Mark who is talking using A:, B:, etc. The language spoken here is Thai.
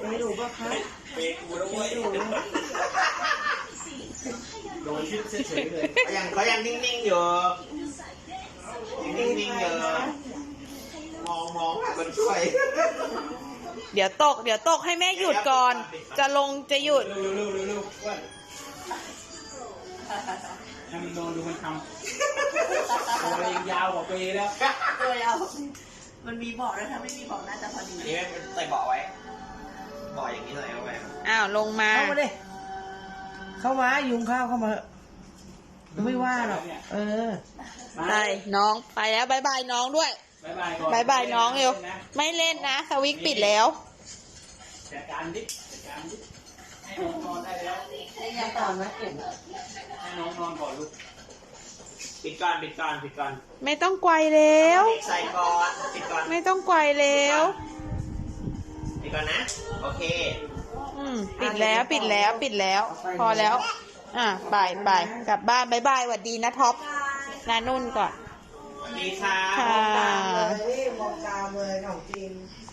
A: ไม่รู้ป่ะคะ
B: เบรกกูแล้วเว้ยโดนชิดเฉยๆเลย
C: เขายังเขายังนิ่งๆอยู่ยังนิ่งๆอยู่มองมองหาคนช่วย
D: เดี๋ยวตก เดี๋ยวตกให้แม่หยุดก่อน จะลงจะหยุด
B: เร็วเร็วเร็วเร็วอ้วนให้มันโดนดูมันทำตัวเองยาวกว่าปีแล้ว
A: ตัวเรามันมีเบอกแล้วถ้าไม่มีเบอกน่าจะพอดี
C: อันนี้ไม่ใส่เบาะไว้ เบาะอย่างนี้เลยเอาไว้
D: อ้าวลงมา
A: เข้ามาดิ เข้ามายุงข้าวเข้ามา ไม่ว่าหรอก เออ
D: ไปน้องไปแล้วบายบายน้องด้วย
B: บายบายก่อน
D: บายบายน้องเร็ว
B: นะ
D: ไม่เล่นนะสวิกปิดแล้ว
B: จัดการดิจัดการดิให้น้องนอนได้แล้ว
A: ยังตอนนะเก็บ
B: ให้น้องนอนก่อนลูก
C: ปิดก่อนปิดก่อนปิดก่อน
D: ไม่ต้องไกวแล้ว
C: เด็กใส่ก่อนปิดก่อน
D: ไม่ต้องไกวแล้ว
C: ปิด ก่อนนะ โอเค
D: อืมปิดแล้วปิดแล้วปิดแล้ว พอแล้ว อะไปไปกลับบ้านบายบายหวัดดีนะท็อปนานุ่นก่อน
C: สวัสดีค่ะ
D: ค่ะ
A: มองตามเลยของจริง